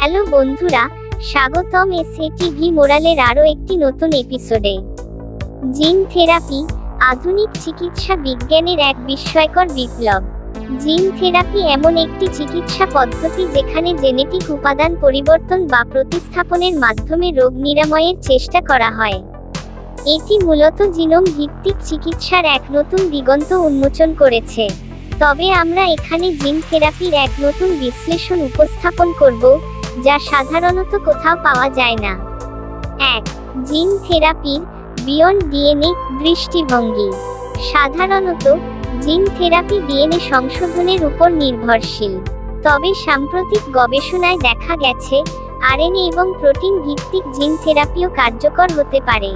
Hello বন্ধুরা, স্বাগতম SA TV মোরালের আরও একটি নতুন এপিসোডে। জিন থেরাপি, আধুনিক চিকিৎসা বিজ্ঞানের এক বিস্ময়কর বিপ্লব। জিন থেরাপি এমন একটি চিকিৎসা পদ্ধতি যেখানে জেনেটিক উপাদান পরিবর্তন বা প্রতিস্থাপনের মাধ্যমে রোগ নিরাময়ের চেষ্টা করা হয়। এটি মূলত জিনোম ভিত্তিক চিকিৎসার এক নতুন দিগন্ত উন্মোচন করেছে। তবে আমরা এখানে জিন থেরাপির এক নতুন বিশ্লেষণ উপস্থাপন করব যা সাধারণত কোথাও পাওয়া যায় না। এক, জিন থেরাপির বিয়ন্ড ডিএনএ দৃষ্টিভঙ্গি। সাধারণত, জিন থেরাপি ডিএনএ সংশোধনের উপর নির্ভরশীল। তবে সাম্প্রতিক গবেষণায় দেখা গেছে, আরএনএ এবং প্রোটিন ভিত্তিক জিন থেরাপিও কার্যকর হতে পারে।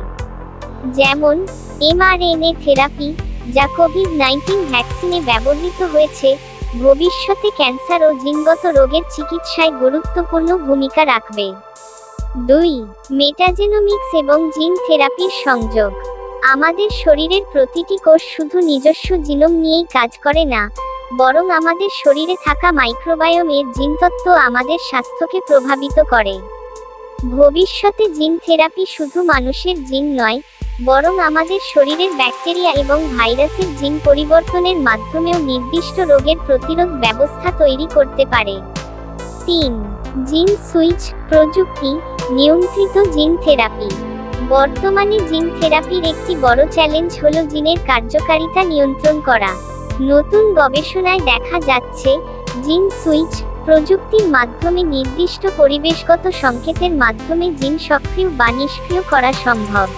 যেমন, এমআরএনএ থেরাপি, যা কোভিড নাইন্টিন ভ্যাকসিনে ব্যবহৃত হয়েছে ভবিষ্যতে ক্যান্সার ও জিনগত রোগের চিকিৎসায় গুরুত্বপূর্ণ ভূমিকা রাখবে। দুই, মেটাজেনোমিক্স এবং জিন থেরাপির সংযোগ। আমাদের শরীরের প্রতিটি কোষ শুধু নিজস্ব জিনোম নিয়েই কাজ করে না, বরং আমাদের শরীরে থাকা মাইক্রোবায়োমের জিনতত্ত্ব আমাদের স্বাস্থ্যকে প্রভাবিত করে। ভবিষ্যতে জিন থেরাপি শুধু মানুষের জিন নয় বরং আমাদের শরীরের ব্যাকটেরিয়া এবং ভাইরাসের জিন পরিবর্তনের মাধ্যমেও নির্দিষ্ট রোগের প্রতিরোধ ব্যবস্থা তৈরি করতে পারে। তিন, জিন সুইচ প্রযুক্তি, নিয়ন্ত্রিত জিন থেরাপি। বর্তমানে জিন থেরাপির একটি বড় চ্যালেঞ্জ হল জিনের কার্যকারিতা নিয়ন্ত্রণ করা। নতুন গবেষণায় দেখা যাচ্ছে, জিন সুইচ প্রযুক্তির মাধ্যমে নির্দিষ্ট পরিবেশগত সংকেতের মাধ্যমে জিন সক্রিয় বা নিষ্ক্রিয় করা সম্ভব।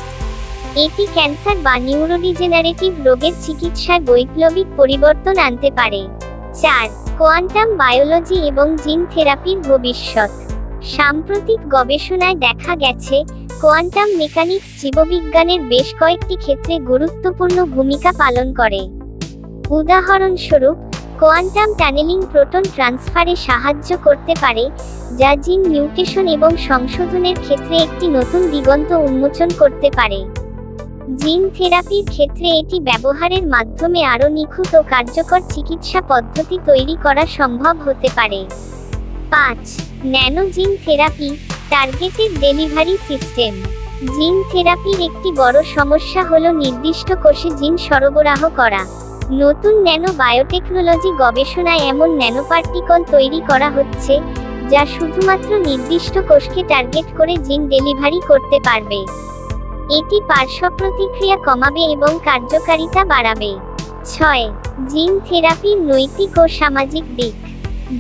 এটি ক্যান্সার বা নিউরোডিজেনারেটিভ রোগের চিকিৎসায় বৈপ্লবিক পরিবর্তন আনতে পারে। চার, কোয়ান্টাম বায়োলজি এবং জিন থেরাপির ভবিষ্যৎ। সাম্প্রতিক গবেষণায় দেখা গেছে, কোয়ান্টাম মেকানিক্স জীববিজ্ঞানের বেশ কয়েকটি ক্ষেত্রে গুরুত্বপূর্ণ ভূমিকা পালন করে। উদাহরণস্বরূপ, কোয়ান্টাম টানেলিং প্রোটন ট্রান্সফারে সাহায্য করতে পারে, যা জিন মিউটেশন এবং সংশোধনের ক্ষেত্রে একটি নতুন দিগন্ত উন্মোচন করতে পারে। জিন থেরাপির ক্ষেত্রে এটি ব্যবহারের মাধ্যমে আরও নিখুঁত ও কার্যকর চিকিৎসা পদ্ধতি তৈরি করা সম্ভব হতে পারে। পাঁচ, nano gene therapy targeted delivery system. জিন থেরাপির একটি বড় সমস্যা হল নির্দিষ্ট কোষে জিন সরবরাহ করা। নতুন ন্যানো বায়োটেকনোলজি গবেষণায় এমন ন্যানোপার্টিকল তৈরি করা হচ্ছে, যা শুধুমাত্র নির্দিষ্ট কোষকে টার্গেট করে জিন ডেলিভারি করতে পারবে। এটি পার্শ্ব প্রতিক্রিয়া কমাবে এবং কার্যকারিতা বাড়াবে। ছয়, জিন থেরাপির নৈতিক ও সামাজিক দিক।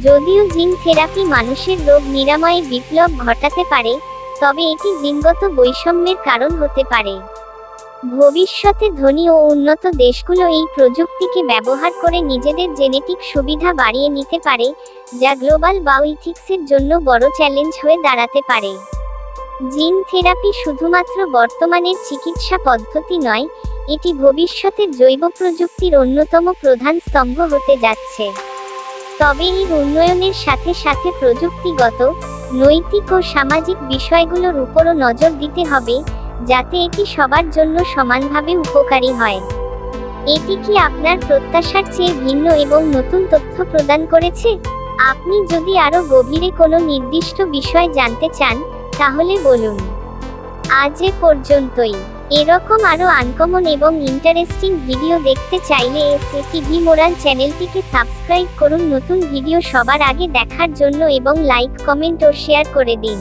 যদিও জিন থেরাপি মানুষের রোগ নিরাময়ে বিপ্লব ঘটাতে পারে, তবে এটি জিনগত বৈষম্যের কারণ হতে পারে। ভবিষ্যতে ধনী ও উন্নত দেশগুলো এই প্রযুক্তিকে ব্যবহার করে নিজেদের জেনেটিক সুবিধা বাড়িয়ে নিতে পারে, যা গ্লোবাল বায়োইথিক্সের জন্য বড় চ্যালেঞ্জ হয়ে দাঁড়াতে পারে। জিন থেরাপি শুধুমাত্র বর্তমানের চিকিৎসা পদ্ধতি নয়, এটি ভবিষ্যতের জৈব প্রযুক্তির অন্যতম প্রধান স্তম্ভ হতে যাচ্ছে। তবে এর উন্নয়নের সাথে সাথে প্রযুক্তিগত, নৈতিক ও সামাজিক বিষয়গুলোর উপরও নজর দিতে হবে, যাতে এটি সবার জন্য সমানভাবে উপকারী হয়। এটি কি আপনার প্রত্যাশার চেয়ে ভিন্ন এবং নতুন তথ্য প্রদান করেছে? আপনি যদি আরও গভীরে কোনো নির্দিষ্ট বিষয় জানতে চান তাহলে বলুন, আজ এ পর্যন্তই। এরকম আরও আনকমন এবং ইন্টারেস্টিং ভিডিও দেখতে চাইলে এসএ টিভি মোরাল চ্যানেলটিকে সাবস্ক্রাইব করুন। নতুন ভিডিও সবার আগে দেখার জন্য এবং লাইক কমেন্ট ও শেয়ার করে দিন।